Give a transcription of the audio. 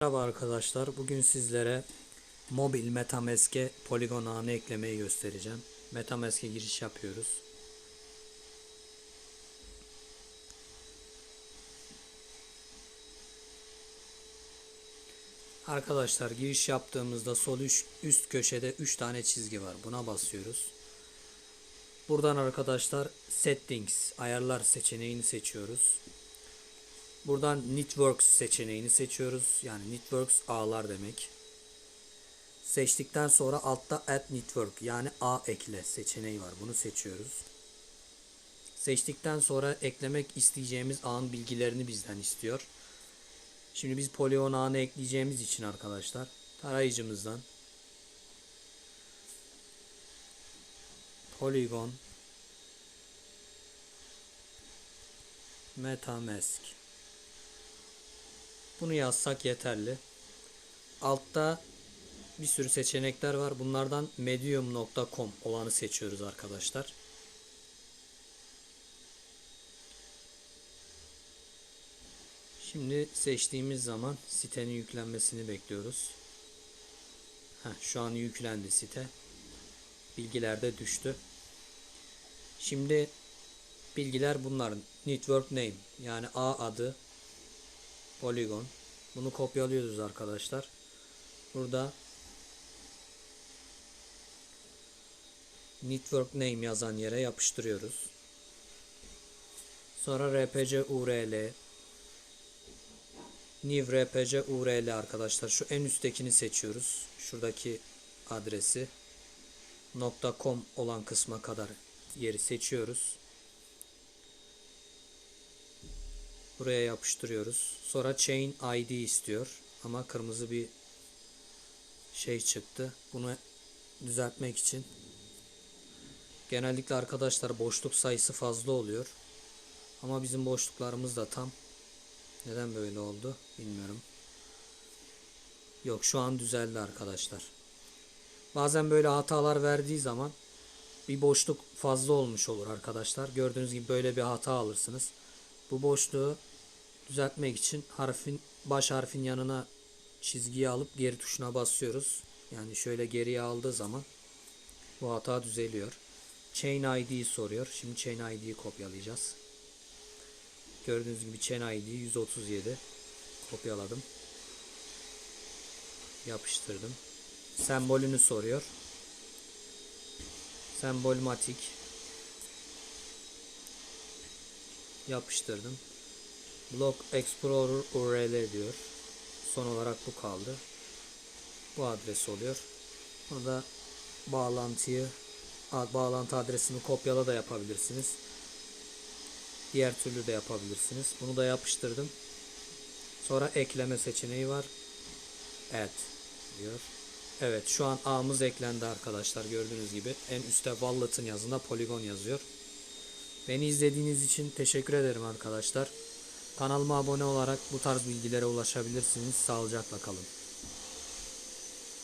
Merhaba arkadaşlar. Bugün sizlere mobil Metamask'e poligon ağını eklemeyi göstereceğim. Metamask'e giriş yapıyoruz. Arkadaşlar giriş yaptığımızda sol üst, köşede 3 tane çizgi var. Buna basıyoruz. Buradan arkadaşlar settings ayarlar seçeneğini seçiyoruz. Buradan Networks seçeneğini seçiyoruz. Yani Networks ağlar demek. Seçtikten sonra altta Add Network yani ağ ekle seçeneği var. Bunu seçiyoruz. Seçtikten sonra eklemek isteyeceğimiz ağın bilgilerini bizden istiyor. Şimdi biz Polygon ağını ekleyeceğimiz için arkadaşlar tarayıcımızdan Polygon Metamask bunu yazsak yeterli. Altta bir sürü seçenekler var. Bunlardan medium.com olanı seçiyoruz arkadaşlar. Şimdi seçtiğimiz zaman sitenin yüklenmesini bekliyoruz. Heh, şu an yüklendi site. Bilgiler de düştü. Şimdi bilgiler bunlar. Network name yani A adı Polygon. Bunu kopyalıyoruz arkadaşlar. Burada network name yazan yere yapıştırıyoruz. Sonra rpc url new rpc url arkadaşlar. Şu en üsttekini seçiyoruz. Şuradaki adresi .com olan kısma kadar yeri seçiyoruz. Buraya yapıştırıyoruz. Sonra chain ID istiyor. Ama kırmızı bir şey çıktı. Bunu düzeltmek için genellikle arkadaşlar boşluk sayısı fazla oluyor. Ama bizim boşluklarımız da tam. Neden böyle oldu bilmiyorum. Yok şu an düzeldi arkadaşlar. Bazen böyle hatalar verdiği zaman bir boşluk fazla olmuş olur arkadaşlar. Gördüğünüz gibi böyle bir hata alırsınız. Bu boşluğu düzeltmek için harfin baş harfin yanına çizgiyi alıp geri tuşuna basıyoruz. Yani şöyle geriye aldığı zaman bu hata düzeliyor. Chain ID'yi soruyor. Şimdi chain ID'yi kopyalayacağız. Gördüğünüz gibi chain ID 137 kopyaladım. Yapıştırdım. Sembolünü soruyor. Sembolmatik yapıştırdım. Block Explorer URL diyor. Son olarak bu kaldı. Bu adres oluyor. Burada bağlantıyı bağlantı adresini kopyala da yapabilirsiniz. Diğer türlü de yapabilirsiniz. Bunu da yapıştırdım. Sonra ekleme seçeneği var. Add diyor. Evet şu an ağımız eklendi arkadaşlar gördüğünüz gibi. En üstte wallet'ın yazında poligon yazıyor. Beni izlediğiniz için teşekkür ederim arkadaşlar. Kanalıma abone olarak bu tarz bilgilere ulaşabilirsiniz. Sağlıcakla kalın.